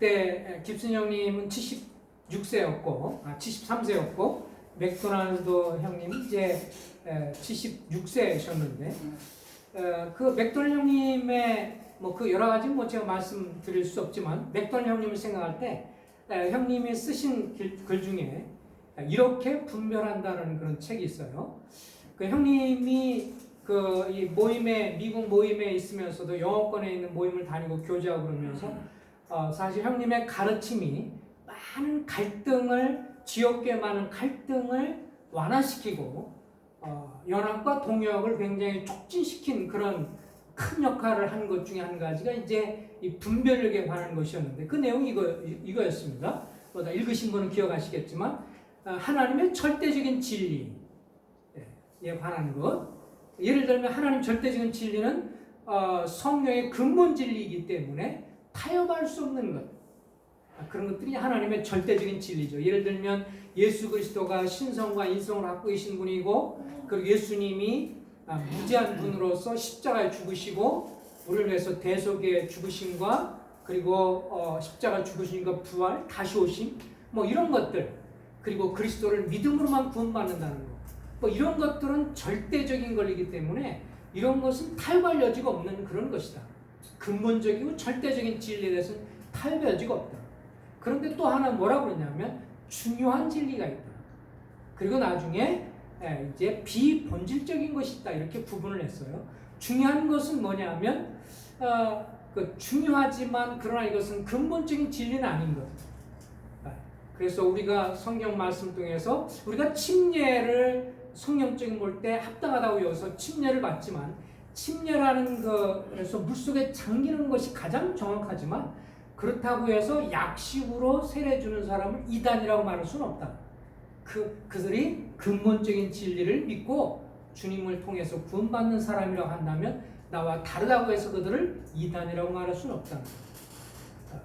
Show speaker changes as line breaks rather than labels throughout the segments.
그때 깁슨 형님은 76세였고, 아, 73세였고, 맥도날드 형님은 이제 76세셨는데, 어, 그 맥도날드 형님의 뭐 그 여러 가지 뭐 제가 말씀드릴 수 없지만, 맥도날드 형님을 생각할 때, 에, 형님이 쓰신 글, 글 중에 이렇게 분별한다는 그런 책이 있어요. 그 형님이 그이 모임에 미국 모임에 있으면서도 영어권에 있는 모임을 다니고 교제하고 그러면서 어, 사실 형님의 가르침이 많은 갈등을 지역계 많은 갈등을 완화시키고 어, 연합과 동역을 굉장히 촉진시킨 그런 큰 역할을 한 것 중에 한 가지가 이제 이 분별력에 관한 것이었는데 그 내용이 이거 이거였습니다. 뭐다 읽으신 분은 기억하시겠지만 어, 하나님의 절대적인 진리에 관한 것. 예를 들면 하나님 절대적인 진리는 어, 성령의 근본 진리이기 때문에 타협할 수 없는 것. 아, 그런 것들이 하나님의 절대적인 진리죠. 예를 들면 예수 그리스도가 신성과 인성을 갖고 계신 분이고 그리고 예수님이 아, 무지한 분으로서 십자가에 죽으시고 우리를 위해서 대속에 죽으심과 그리고 어, 십자가 죽으심과 부활 다시 오심 뭐 이런 것들 그리고 그리스도를 믿음으로만 구원받는다는 것. 뭐 이런 것들은 절대적인 것이기 때문에 이런 것은 타협할 여지가 없는 그런 것이다. 근본적이고 절대적인 진리에 대해서는 타협의 여지가 없다. 그런데 또 하나 뭐라고 그러냐면 중요한 진리가 있다. 그리고 나중에 예, 이제 비본질적인 것이 있다 이렇게 구분을 했어요. 중요한 것은 뭐냐면 어, 그 중요하지만 그러나 이것은 근본적인 진리는 아닌 것. 아, 그래서 우리가 성경 말씀 통해서 우리가 침례를 성경적인 볼 때 합당하다고 여기서 침례를 받지만 침례라는 것에서 물속에 잠기는 것이 가장 정확하지만 그렇다고 해서 약식으로 세례 주는 사람을 이단이라고 말할 수는 없다. 그 그들이 근본적인 진리를 믿고 주님을 통해서 구원받는 사람이라고 한다면 나와 다르다고 해서 그들을 이단이라고 말할 수는 없다.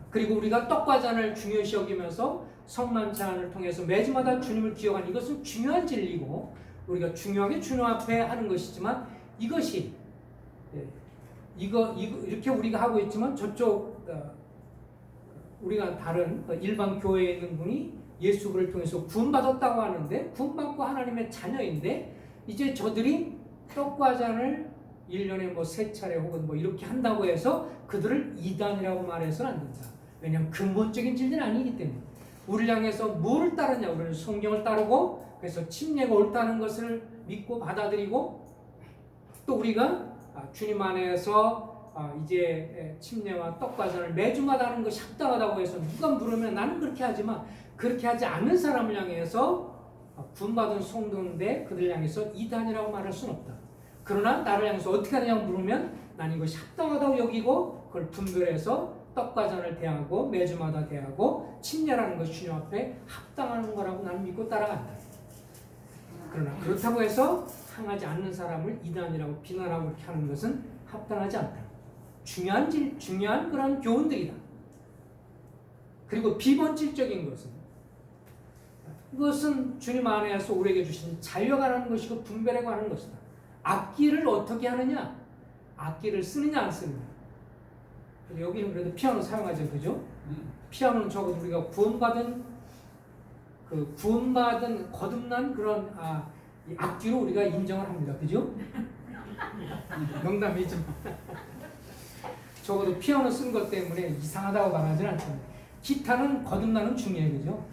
그리고 우리가 떡과 잔을 중요시 여기면서 성만찬을 통해서 매주마다 주님을 기억하는 이것은 중요한 진리고 우리가 중요하게 주님 앞에 하는 것이지만 이것이 예, 이거, 이거 이렇게 우리가 하고 있지만 저쪽 어, 우리가 다른 어, 일반 교회에 있는 분이 예수를 통해서 구원받았다고 하는데 구원받고 하나님의 자녀인데 이제 저들이 떡과 잔을 1년에 뭐 세 차례 혹은 뭐 이렇게 한다고 해서 그들을 이단이라고 말해서는 안 된다. 왜냐하면 근본적인 진리는 아니기 때문에 우리를 향해서 뭐를 따르냐 우리는 성경을 따르고 그래서 침례가 옳다는 것을 믿고 받아들이고 또 우리가 아, 주님 안에서 아, 이제 침례와 떡과전을 매주마다 하는 것이 합당하다고 해서 누가 물으면 나는 그렇게 하지만 그렇게 하지 않는 사람을 향해서 아, 구원받은 성도인데 그들 향해서 이단이라고 말할 수는 없다. 그러나 나를 향해서 어떻게 하느냐고 물으면 난 이것이 합당하다고 여기고 그걸 분별해서 떡과전을 대하고 매주마다 대하고 침례라는 것이 주님 앞에 합당한 거라고 나는 믿고 따라간다. 그러나 그렇다고 해서 향하지 않는 사람을 이단이라고 비난하고 이렇게 하는 것은 합당하지 않다. 중요한 질, 중요한 그런 교훈들이다. 그리고 비본질적인 것은 이것은 주님 안에서 우리에게 주신 자유에 관한 것이고 분별에 관한 것이다. 악기를 어떻게 하느냐? 악기를 쓰느냐 안 쓰느냐? 여기는 그래도 피아노 사용하죠, 그죠? 피아노는 적어도 우리가 구원받은 그 구원받은 거듭난 그런 아, 이 악기로 우리가 인정을 합니다, 그죠? 농담이지만 적어도 피아노 쓴 것 때문에 이상하다고 말하지는 않잖아요. 기타는 거듭나는 중요해요, 그죠?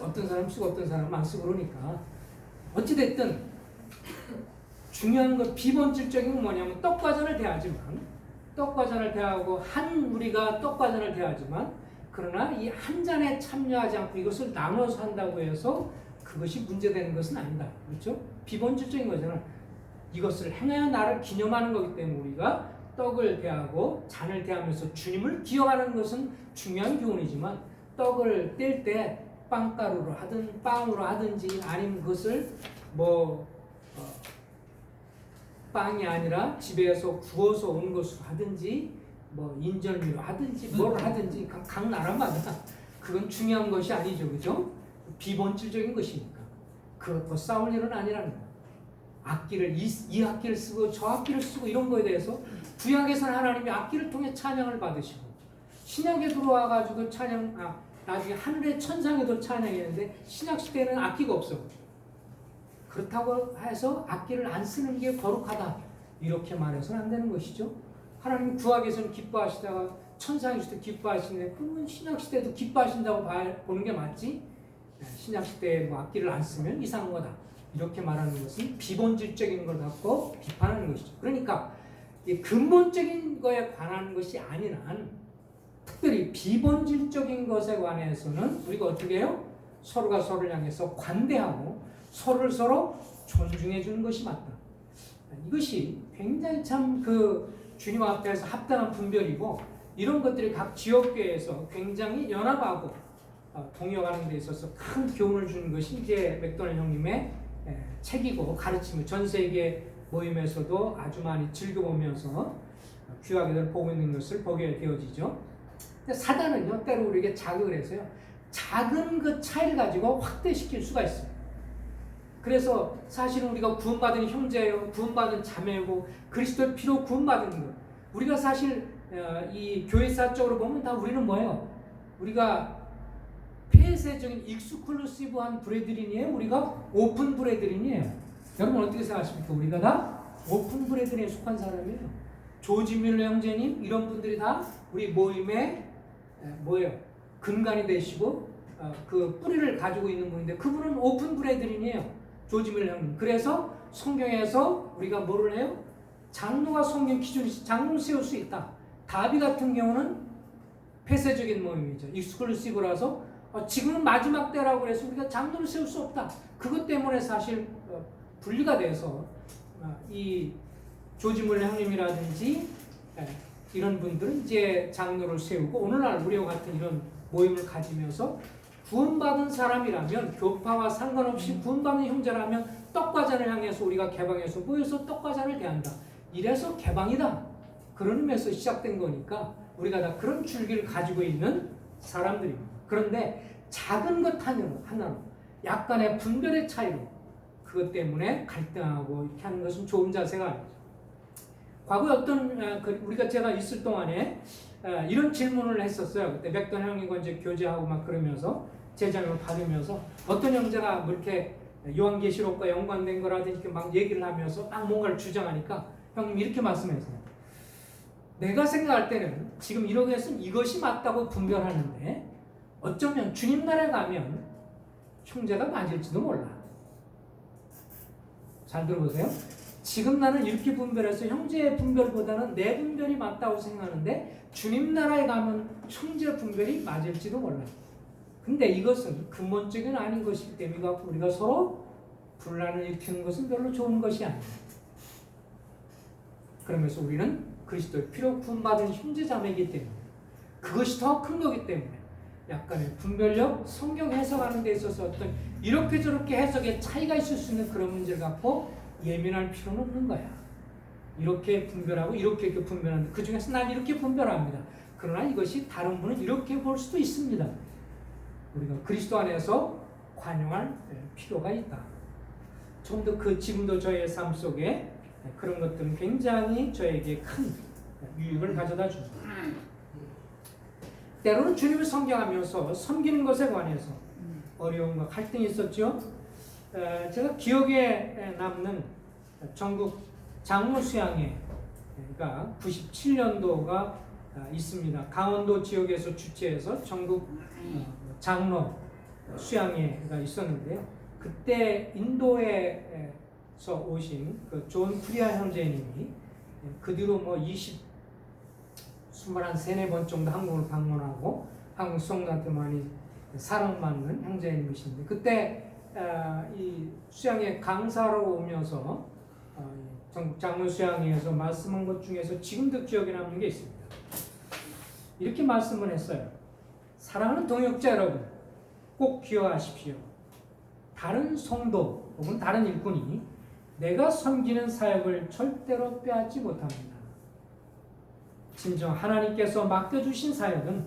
어떤 사람 쓰고 어떤 사람 안 쓰고 그러니까 어찌 됐든 중요한 것 비본질적인 건 뭐냐면 떡과전을 대하지만 떡과전을 대하고 한 우리가 떡과전을 대하지만 그러나 이 한 잔에 참여하지 않고 이것을 나눠서 한다고 해서 그것이 문제되는 것은 아니다. 그렇죠? 비본질적인 거잖아. 이것을 행해야 나를 기념하는 거기 때문에 우리가 떡을 대하고 잔을 대하면서 주님을 기억하는 것은 중요한 교훈이지만 떡을 뗄 때 빵가루로 하든 빵으로 하든지 아니면 그것을 뭐 어, 빵이 아니라 집에서 구워서 온 것으로 하든지 뭐 인절미로 하든지 뭘 하든지 각, 각 나라마다 그건 중요한 것이 아니죠, 그죠? 비본질적인 것이니까 그것도 싸울 일은 아니라는 거예요. 악기를 이, 이 악기를 쓰고 저 악기를 쓰고 이런 거에 대해서 구약에서는 하나님이 악기를 통해 찬양을 받으시고 신약에 들어와 가지고 찬양 아 나중에 하늘의 천상에도 찬양했는데 신약 시대에는 악기가 없어. 그렇다고 해서 악기를 안 쓰는 게 거룩하다 이렇게 말해서는 안 되는 것이죠. 하나님 구하께서는 기뻐하시다가 천상에서도 기뻐하시는데 그러면 신약 시대도 기뻐하신다고 봐- 보는 게 맞지? 네, 신약 시대에 뭐 악기를 안 쓰면 이상한 거다 이렇게 말하는 것은 비본질적인 걸 갖고 비판하는 것이죠. 그러니까 이 근본적인 거에 관한 것이 아닌 한 특별히 비본질적인 것에 관해서는 우리가 어떻게 해요? 서로가 서로를 향해서 관대하고 서로를 서로 존중해 주는 것이 맞다. 이것이 굉장히 참 그 주님 앞에서 합당한 분별이고 이런 것들이 각 지역교회에서 굉장히 연합하고 어, 동역하는 데 있어서 큰 교훈을 주는 것이 이제 맥도날 형님의 에, 책이고 가르침을 전 세계 모임에서도 아주 많이 즐겨보면서 귀하게들 보고 있는 것을 보게 되어지죠. 사단은요 때로 우리에게 자극을 해서요 작은 그 차이를 가지고 확대시킬 수가 있어요. 그래서 사실은 우리가 구원받은 형제예요, 구원받은 자매고 그리스도의 피로 구원받은 것. 우리가 사실 어, 이 교회사적으로 보면 다 우리는 뭐예요? 우리가 폐쇄적인 익스클루시브한 브레드린이에요. 우리가 오픈 브레드린이에요. 여러분 어떻게 생각하십니까? 우리가 다 오픈 브레드린에 속한 사람이에요. 조지밀 형제님 이런 분들이 다 우리 모임의 에, 뭐예요? 근간이 되시고 어, 그 뿌리를 가지고 있는 분인데 그분은 오픈 브레드린이에요. 조지밀 형님. 그래서 성경에서 우리가 뭐를 해요? 장로가 성경 기준이 장로를 세울 수 있다. 다비 같은 경우는 폐쇄적인 모임이죠. 익스클루시브라서 어, 지금은 마지막 때라고 해서 우리가 장로를 세울 수 없다. 그것 때문에 사실 어, 분리가 돼서 어, 이 조지물 형님이라든지 예, 이런 분들은 이제 장로를 세우고 오늘날 우리와 같은 이런 모임을 가지면서 구원받은 사람이라면 교파와 상관없이 구원받는 형제라면 떡과 잔을 향해서 우리가 개방해서 모여서 떡과 잔을 대한다. 이래서 개방이다. 그런 의미에서 시작된 거니까 우리가 다 그런 줄기를 가지고 있는 사람들입니다. 그런데 작은 것 하나로, 약간의 분별의 차이로 그것 때문에 갈등하고 이렇게 하는 것은 좋은 자세가 아니죠. 과거에 어떤 어, 그 우리가 제가 있을 동안에 어, 이런 질문을 했었어요. 그때 맥던 형님과 이제 교제하고 막 그러면서 제자명을 받으면서 어떤 형제가 뭐 이렇게 요한계시록과 연관된 거라든지 이렇게 막 얘기를 하면서 막 뭔가를 주장하니까 형님 이렇게 말씀하세요. 내가 생각할 때는 지금 이렇게 해서 이것이 맞다고 분별하는데 어쩌면 주님 나라에 가면 형제가 맞을지도 몰라. 잘 들어보세요. 지금 나는 이렇게 분별해서 형제의 분별보다는 내 분별이 맞다고 생각하는데 주님 나라에 가면 형제 분별이 맞을지도 몰라. 근데 이것은 근본적인 아닌 것이기 때문에 우리가 서로 분란을 일으키는 것은 별로 좋은 것이 아니에요. 그러면서 우리는 그리스도의 피로 구원받은 형제자매이기 때문에 그것이 더 큰 거기 때문에 약간의 분별력, 성경 해석하는 데 있어서 어떤 이렇게 저렇게 해석에 차이가 있을 수 있는 그런 문제를 갖고 예민할 필요는 없는 거야. 이렇게 분별하고 이렇게 이렇게 분별하는데 그 중에서 난 이렇게 분별합니다. 그러나 이것이 다른 분은 이렇게 볼 수도 있습니다. 우리가 그리스도 안에서 관용할 필요가 있다. 좀 더 그 지금도 저의 삶 속에 그런 것들은 굉장히 저에게 큰 유익을 가져다 줍니다. 때로는 주님을 섬겨하면서 섬기는 것에 관해서 어려움과 갈등이 있었죠. 에, 제가 기억에 남는 전국 장로 수양회 가 97년도가 있습니다. 강원도 지역에서 주최해서 전국 어, 장로 수양회가 있었는데요. 그때 인도에서 오신 그 존 프리아 형제님이 그 뒤로 뭐 20, 21, 세네 번 정도 한국을 방문하고 한국 성도한테 많이 사랑받는 형제님이신데 그때 어, 이 수양회 강사로 오면서 어, 장로 수양회에서 말씀한 것 중에서 지금도 기억에 남는 게 있습니다. 이렇게 말씀을 했어요. 사랑하는 동역자 여러분, 꼭 기억하십시오. 다른 성도 혹은 다른 일꾼이 내가 섬기는 사역을 절대로 빼앗지 못합니다. 진정 하나님께서 맡겨주신 사역은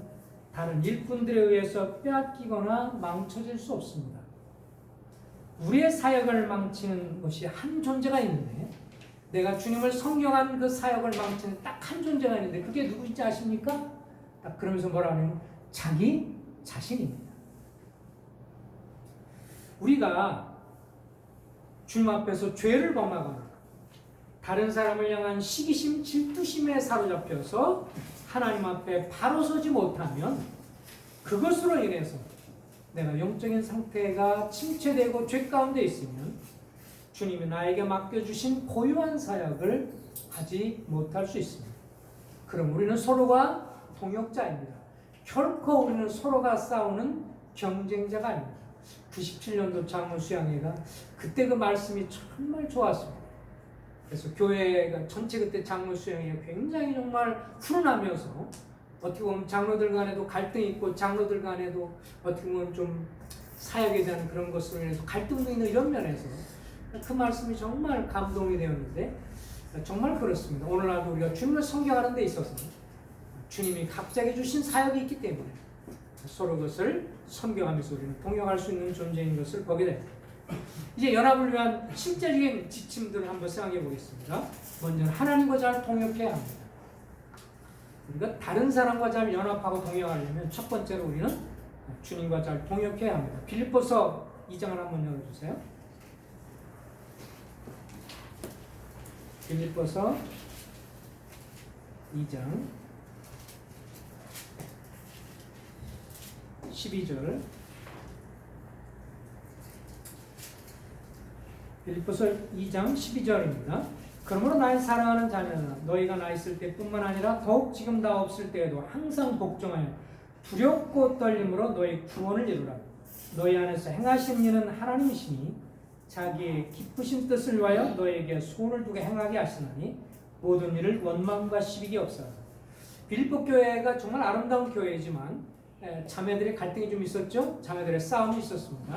다른 일꾼들에 의해서 빼앗기거나 망쳐질 수 없습니다. 우리의 사역을 망치는 것이 한 존재가 있는데 내가 주님을 성경한 그 사역을 망치는 딱 한 존재가 있는데 그게 누구인지 아십니까? 딱 그러면서 뭐라 하냐면 자기 자신입니다. 우리가 주님 앞에서 죄를 범하거나 다른 사람을 향한 시기심, 질투심에 사로잡혀서 하나님 앞에 바로 서지 못하면 그것으로 인해서 내가 영적인 상태가 침체되고 죄 가운데 있으면 주님이 나에게 맡겨주신 고유한 사역을 하지 못할 수 있습니다. 그럼 우리는 서로가 동역자입니다. 결코 우리는 서로가 싸우는 경쟁자가 아닙니다. 97년도 장로 수양회가 그때 그 말씀이 정말 좋았습니다. 그래서 교회가 전체 그때 장로 수양회가 굉장히 정말 훈훈하면서 어떻게 보면 장로들 간에도 갈등이 있고 장로들 간에도 어떻게 보면 좀 사역에 대한 그런 것으로 인해서 갈등도 있는 이런 면에서 그 말씀이 정말 감동이 되었는데 정말 그렇습니다. 오늘날도 우리가 주님을 섬겨가는 데 있어서 주님이 각자에게 주신 사역이 있기 때문에 서로 그것을 섬겨가면서 우리는 동역할 수 있는 존재인 것을 보게 됩니다. 이제 연합을 위한 실제적인 지침들을 한번 생각해 보겠습니다. 먼저 하나님과 잘 동역해야 합니다. 우리가 다른 사람과 잘 연합하고 동역하려면 첫 번째로 우리는 주님과 잘 동역해야 합니다. 빌립보서 2장을 한번 열어주세요. 빌립보서 2장 12절 빌립보서 2장 12절입니다. 그러므로 나의 사랑하는 자녀들아 너희가 나 있을 때뿐만 아니라 더욱 지금 나 없을 때에도 항상 복종하여 두렵고 떨림으로 너희 구원을 이루라. 너희 안에서 행하신 일은 하나님이시니 자기의 기쁘신 뜻을 위하여 너에게 소원을 두게 행하게 하시나니 모든 일을 원망과 시비기 없어라. 빌립보 교회가 정말 아름다운 교회이지만 에, 자매들의 갈등이 좀 있었죠. 자매들의 싸움이 있었습니다.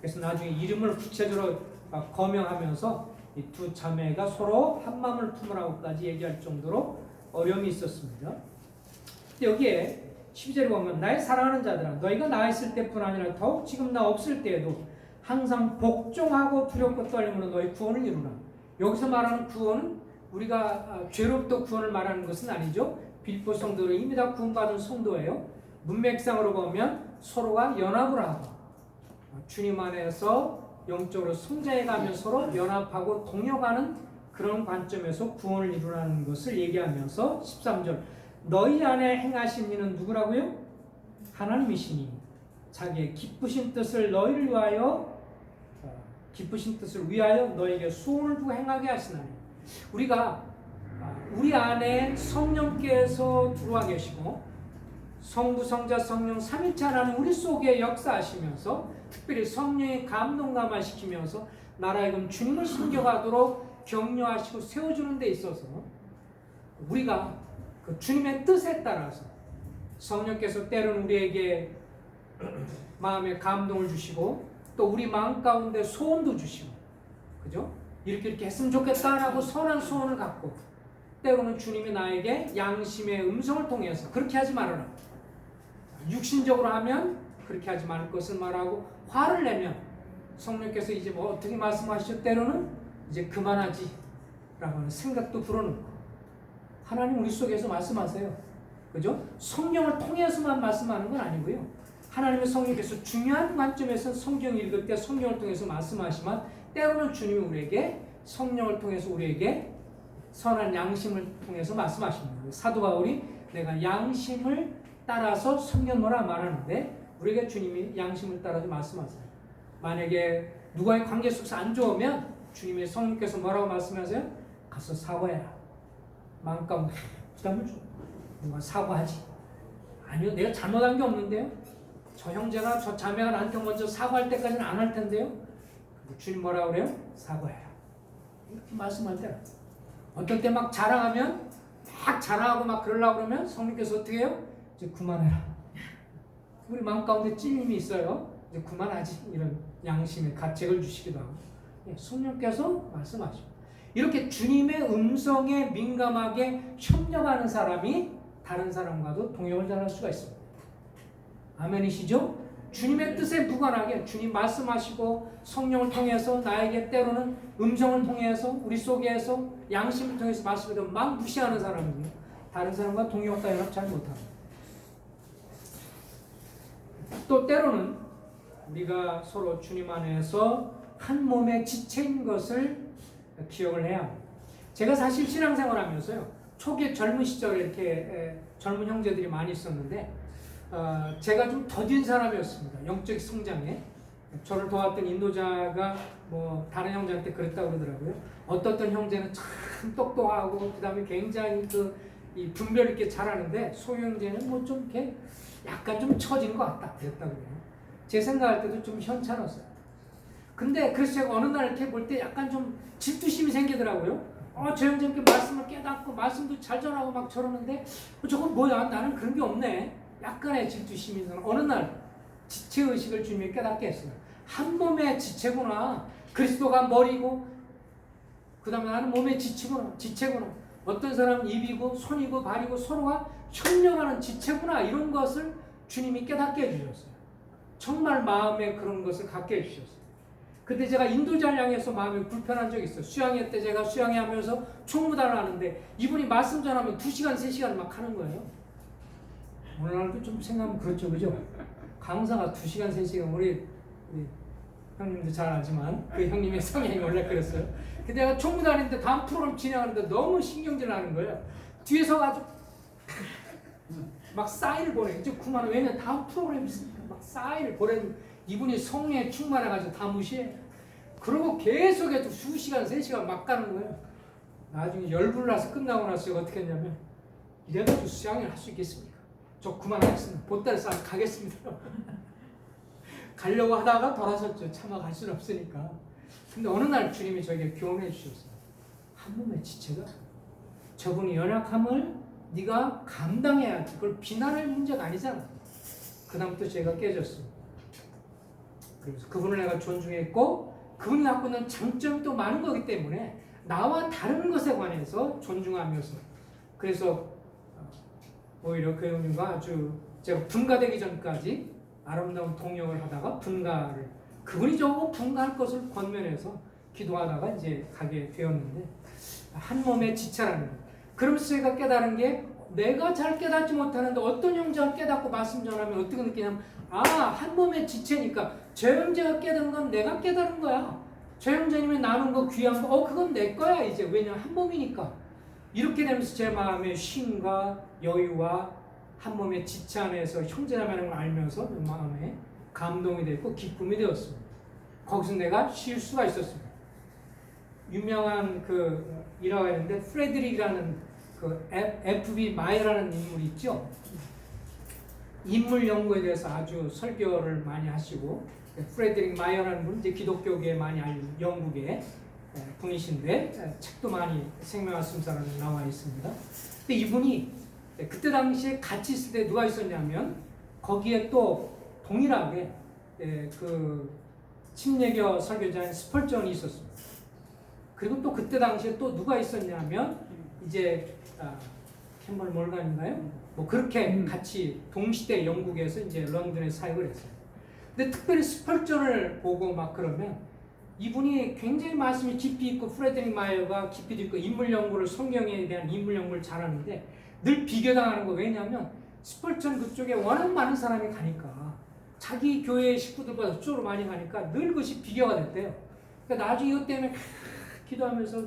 그래서 나중에 이름을 구체적으로 막 거명하면서 이 두 자매가 서로 한 마음을 품으라고까지 얘기할 정도로 어려움이 있었습니다. 여기에 12절에 보면 나의 사랑하는 자들아 너희가 나 있을 때뿐 아니라 더욱 지금 나 없을 때에도 항상 복종하고 두렵고 떨림으로 너희 구원을 이루라. 여기서 말하는 구원은 우리가 아, 죄로부터 구원을 말하는 것은 아니죠. 빌보 성도는 이미 다 구원받은 성도예요. 문맥상으로 보면 서로가 연합을 하고 아, 주님 안에서 영적으로 성장해가며 서로 연합하고 동역하는 그런 관점에서 구원을 이루라는 것을 얘기하면서 13절 너희 안에 행하신 이는 누구라고요? 하나님이시니 자기의 기쁘신 뜻을 너희를 위하여 어, 기쁘신 뜻을 위하여 너에게 소원을 두고 행하게 하시나니 우리가 아, 우리 안에 성령께서 들어와 계시고 성부 성자 성령 삼일체 하나님 우리 속에 역사하시면서 특별히 성령의 감동 감화시키면서 나라에금 주님을 섬겨가도록 격려하시고 세워주는 데 있어서 우리가 그 주님의 뜻에 따라서 성령께서 때로는 우리에게 마음에 감동을 주시고 또 우리 마음 가운데 소원도 주시고 그죠? 이렇게 이렇게 했으면 좋겠다라고 선한 소원을 갖고 때로는 주님이 나에게 양심의 음성을 통해서 그렇게 하지 말아라. 육신적으로 하면 그렇게 하지 말을 것을 말하고 화를 내면 성령께서 이제 뭐 어떻게 말씀하시죠? 때로는 이제 그만하지 라고 하는 생각도 불어넣고 하나님 우리 속에서 말씀하세요. 그죠? 성령을 통해서만 말씀하는 건 아니고요. 하나님의 성령께서 중요한 관점에서 성경 읽을 때 성령을 통해서 말씀하시면 때로는 주님이 우리에게 성령을 통해서 우리에게 선한 양심을 통해서 말씀하십니다. 사도 바울이 내가 양심을 따라서 성경노라 말하는데 우리가 주님이 양심을 따라서 말씀하세요. 만약에 누가의 관계 속에서 안 좋으면 주님의 성령께서 뭐라고 말씀하세요? 가서 사과해라. 마음 가운데 부담을 줘. 누가 사과하지. 아니요, 내가 잘못한 게 없는데요. 저 형제가 저 자매가 나한테 먼저 사과할 때까지는 안 할 텐데요. 주님 뭐라 그래요? 사과해라. 이렇게 말씀할 때라. 어떨 때 막 자랑하면 막 자랑하고 막 그러려고 그러면 성령께서 어떻게 해요? 이제 그만해라. 우리 마음 가운데 찔림이 있어요. 이제 그만하지. 이런 양심의 가책을 주시기도 하고. 예, 성령께서 말씀하십니다. 이렇게 주님의 음성에 민감하게 협력하는 사람이 다른 사람과도 동역을 잘할 수가 있습니다. 아멘이시죠? 주님의 뜻에 무관하게 주님 말씀하시고 성령을 통해서 나에게 때로는 음성을 통해서 우리 속에서 양심을 통해서 말씀을 막 무시하는 사람은요 다른 사람과 동역과 연합 잘 못합니다. 또 때로는 우리가 서로 주님 안에서 한 몸의 지체인 것을 기억을 해야. 제가 사실 신앙생활 하면서요 초기 젊은 시절에 이렇게 에, 젊은 형제들이 많이 있었는데 어, 제가 좀 더딘 사람이었습니다. 영적 성장에 저를 도왔던 인도자가 뭐 다른 형제한테 그랬다고 그러더라고요. 어떻던 형제는 참 똑똑하고 그다음에 굉장히 그이 분별 있게 잘하는데 소유 형제는 뭐 좀 이렇게 약간 좀 처진 것 같다 그랬다고 그래요. 제 생각할 때도 좀 현찮았어요. 근데 그래서 제가 어느 날 이렇게 볼 때 약간 좀 질투심이 생기더라고요. 어, 저 이렇게 말씀을 깨닫고 말씀도 잘 전하고 막 저러는데 어, 저건 뭐야? 나는 그런 게 없네. 약간의 질투심이 어느 날 지체 의식을 주님이 깨닫게 했어요. 한 몸의 지체구나. 그리스도가 머리고 그 다음에 나는 몸의 지체구나. 지체구나. 어떤 사람은 입이고 손이고 발이고 서로가 협력하는 지체구나. 이런 것을 주님이 깨닫게 해주셨어요. 정말 마음에 그런 것을 갖게 해주셨어요. 그때 제가 인도자를 향해서 마음이 불편한 적이 있어요. 수양회 때 제가 수양회 하면서 총무단을 하는데 이분이 말씀 전하면 2시간, 3시간 막 하는 거예요. 오늘날도 좀 생각하면 그렇죠. 그죠? 강사가 2시간, 3시간 우리, 우리 형님도 잘 알지만 그 형님의 성향이 원래 그랬어요. 근데 내가 총무단인데 다음 프로그램 진행하는데 너무 신경질 나는 거예요. 뒤에서 아주 막 사인을 보내. 이제 그만 왜냐면 다음 프로그램 막 사인을 보내는 이분이 성령에 충만해가지고 다 무시해. 그러고 계속해서 수시간, 세 시간 막 가는 거예요. 나중에 열불 나서 끝나고 나서 어떻게 했냐면 이래가지고 수양을 할 수 있겠습니까? 저 그만하겠습니다. 보따리 싸 가겠습니다. 가려고 하다가 돌아섰죠. 차마 갈 수는 없으니까. 근데 어느 날 주님이 저에게 교훈해 주셨어요. 한 몸의 지체가 저분이 연약함을 네가 감당해야지. 그걸 비난할 문제가 아니잖아. 그다음부터 제가 깨졌습니다. 그래서 그분을 내가 존중했고 그분이 갖고 있는 장점이 또 많은 거기 때문에 나와 다른 것에 관해서 존중하면서 그래서 어, 오히려 그 형님과 아주 제가 분가되기 전까지 아름다운 동역을 하다가 분가를 그분이 저거 분가할 것을 권면해서 기도하다가 이제 가게 되었는데 한 몸의 지체라는 거. 그러면서 제가 깨달은 게 내가 잘 깨닫지 못하는데 어떤 형제가 깨닫고 말씀 전하면 어떻게 느끼냐면 아 한 몸의 지체니까 저 형제가 깨달은 건 내가 깨달은 거야. 저 형제님이 나눈 거 귀한 거, 어 그건 내 거야 이제 왜냐면 한 몸이니까 이렇게 되면서 제 마음에 쉼과 여유와 한 몸의 지체 안에서 형제라는 걸 알면서 내 마음에 감동이 됐고 기쁨이 되었습니다. 거기서 내가 쉴 수가 있었습니다. 유명한 그 일화가 있는데 프레드릭이라는 그 F.B. 마이라는 인물이 있죠. 인물 연구에 대해서 아주 설교를 많이 하시고 프레드릭 마이어라는 분은 이제 기독교계에 많이 알린 영국의 분이신데 책도 많이 생명말씀사라는 나와 있습니다. 근데 이분이 그때 당시에 같이 있을 때 누가 있었냐면 거기에 또 동일하게 그 침례교 설교자인 스펄전이 있었습니다. 그리고 또 그때 당시에 또 누가 있었냐면 이제 아, 캠벌 몰간인가요? 뭐 그렇게
음.
같이 동시대 영국에서 이제 런던에 사역을 했어요. 근데 특별히 스펄전을 보고 막 그러면 이분이 굉장히 말씀이 깊이 있고 프레드릭 마이어가 깊이도 있고 인물 연구를 성경에 대한 인물 연구를 잘하는데 늘 비교당하는 거 왜냐하면 스펄전 그쪽에 워낙 많은 사람이 가니까 자기 교회 식구들보다 그쪽으로 많이 가니까 늘 그것이 비교가 됐대요. 그러니까 나중에 이것 때문에 기도하면서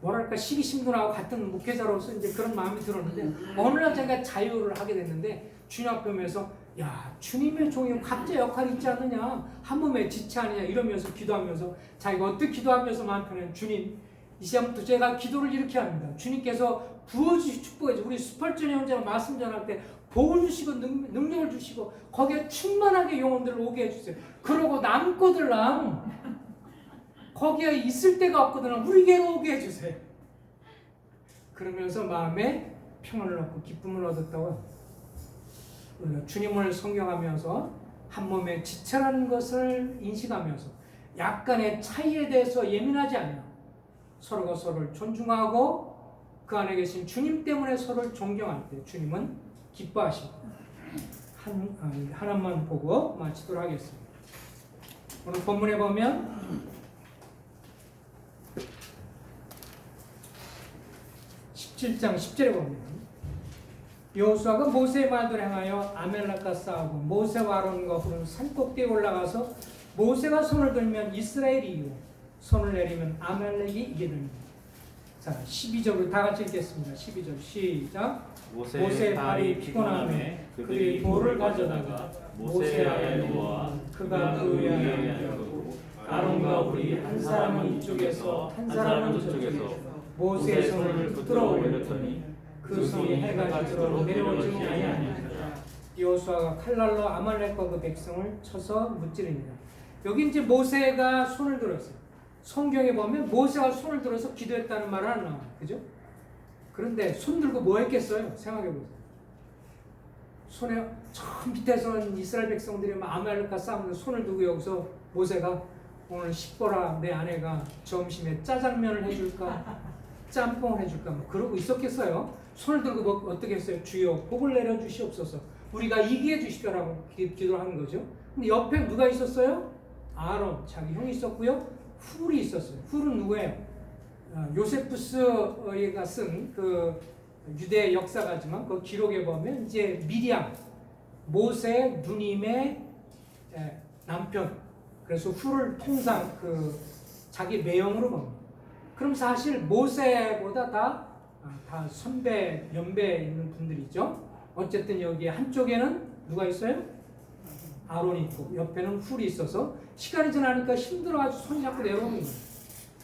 뭐랄까 시기심문하고 같은 목회자로서 이제 그런 마음이 들었는데 어느 날 제가 자유를 하게 됐는데 주님 앞에 오면서 야 주님의 종이 각자 역할이 있지 않느냐? 한 몸에 지체 아니냐? 이러면서 기도하면서 자기가 어떻게 기도하면서 마음 편해? 주님 이 시간부터 제가 기도를 이렇게 합니다. 주님께서 부어주시 축복해 주 우리 스펄전 형제가 말씀 전할 때 복을 주시고 능, 능력을 주시고 거기에 충만하게 영혼들을 오게 해주세요. 그러고 남고들랑 거기에 있을 데가 없거든 우리에게로 오게 해주세요 그러면서 마음에 평안을 얻고 기쁨을 얻었다고 주님을 성경하면서 한 몸의 지체라는 것을 인식하면서 약간의 차이에 대해서 예민하지 않냐 서로가 서로를 존중하고 그 안에 계신 주님 때문에 서로를 존경할 때 주님은 기뻐하십니다. 하나만 보고 마치도록 하겠습니다. 오늘 본문에 보면 17장 10절에 보면 여호수아가 모세의 말대로 행하여 아멜렉과 싸우고 모세와 아론과 후는 산꼭대에 올라가서 모세가 손을 들면 이스라엘이 이기고 손을 내리면 아멜렉이 이기는 자 12절로 다 같이 읽겠습니다. 12절 시작. 모세의 발이 피곤함에 그들이 돌을 가져다가 모세에게 놓아 그가 그 위에 앉았고 아론과 우리 한 사람은 이쪽에서 한 사람은 저쪽에서 모세의 손을 붙들어 올렸더니 그 손이 해가 지도록 내려오지 아니하니라 여호수아가 칼날로 아말렉과 그 백성을 쳐서 무찌릅니다. 여기 이제 모세가 손을 들었어요. 성경에 보면 모세가 손을 들어서 기도했다는 말은 안 나와요. 그죠? 그런데 손 들고 뭐 했겠어요? 생각해 보세요. 손에 저 밑에서는 이스라엘 백성들이 막 아말렉과 싸우는 손을 두고 여기서 모세가 오늘 식보라 내 아내가 점심에 짜장면을 해줄까 짬뽕을 해줄까 뭐 그러고 있었겠어요. 손을 들고 뭐 어떻게 했어요? 주여 복을 내려 주시옵소서. 우리가 이기게 해 주십시오라고 기- 기도를 하는 거죠. 근데 옆에 누가 있었어요? 아론 자기 형이 있었고요. 훌이 있었어요. 훌은 누구예요? 아, 요세푸스가 쓴 그 유대 역사가지만 그 기록에 보면 이제 미리암 모세 누님의 에, 남편 그래서 훌을 통상 그 자기 매형으로 봅니다. 그럼 사실 모세보다 다, 아, 다 선배, 연배 있는 분들이죠. 어쨌든 여기 한쪽에는 누가 있어요? 아론이 있고 옆에는 훌이 있어서 시간이 지나니까 힘들어가지고 손이 자꾸 내려오는 거예요.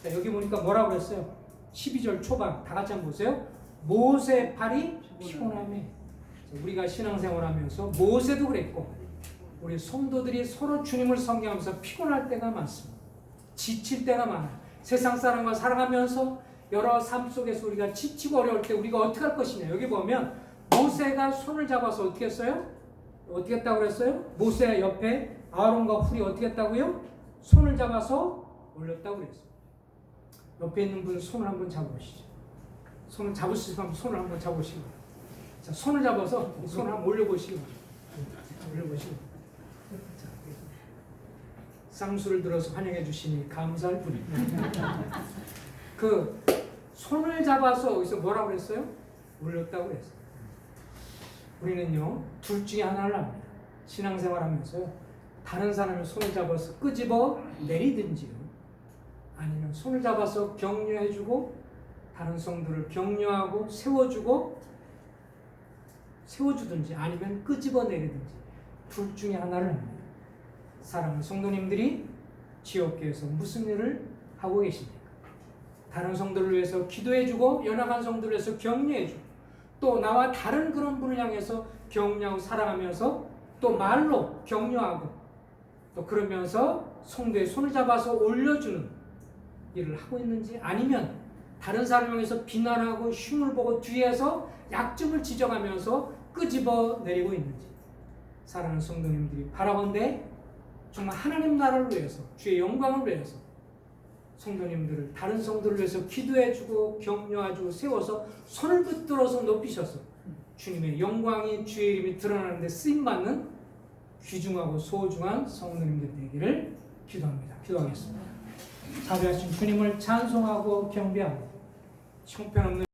자, 여기 보니까 뭐라고 그랬어요? 12절 초반 다 같이 한번 보세요. 모세 팔이 피곤함에 자, 우리가 신앙생활하면서 모세도 그랬고 우리 성도들이 서로 주님을 섬기면서 피곤할 때가 많습니다. 지칠 때가 많아요. 세상 사람과 살아가면서 여러 삶 속에서 우리가 지치고 어려울 때 우리가 어떻게 할 것이냐. 여기 보면 모세가 손을 잡아서 어떻게 했어요? 어떻게 했다고 그랬어요? 모세 옆에 아론과 훌이 어떻게 했다고요? 손을 잡아서 올렸다고 그랬어요. 옆에 있는 분 손을 한번 잡아보시죠. 손을 잡을 수 있으면 손을 한번 잡으시고. 자, 손을 잡아서 손을 한번 바랍니다. 자, 올려보시고. 자, 쌍수를 들어서 환영해 주시니 감사할 뿐입니다. 그 손을 잡아서 여기서 뭐라고 그랬어요? 올렸다고 그랬어요. 우리는요 둘 중에 하나를 합니다. 신앙생활하면서요 다른 사람의 손을 잡아서 끄집어 내리든지요 아니면 손을 잡아서 격려해주고 다른 성도를 격려하고 세워주고 세워주든지 아니면 끄집어 내리든지 둘 중에 하나를 합니다. 사랑하는 성도님들이 지옥교에서 무슨 일을 하고 계십니까? 다른 성도를 위해서 기도해주고 연약한 성도를 위해서 격려해주고 또 나와 다른 그런 분을 향해서 격려하고 사랑하면서 또 말로 격려하고 또 그러면서 성도의 손을 잡아서 올려주는 일을 하고 있는지 아니면 다른 사람을 향해서 비난하고 흉을 보고 뒤에서 약점을 지적하면서 끄집어 내리고 있는지 사랑하는 성도님들이 바라본데 정말 하나님 나라를 위해서 주의 영광을 위해서 성도님들을 다른 성도를 위해서 기도해주고 격려해주고 세워서 손을 붙들어서 높이셔서 주님의 영광이 주의 이름이 드러나는데 쓰임받는 귀중하고 소중한 성도님들 되기를 기도합니다. 기도하겠습니다. 자비하신 주님을 찬송하고 경배하고 형편없는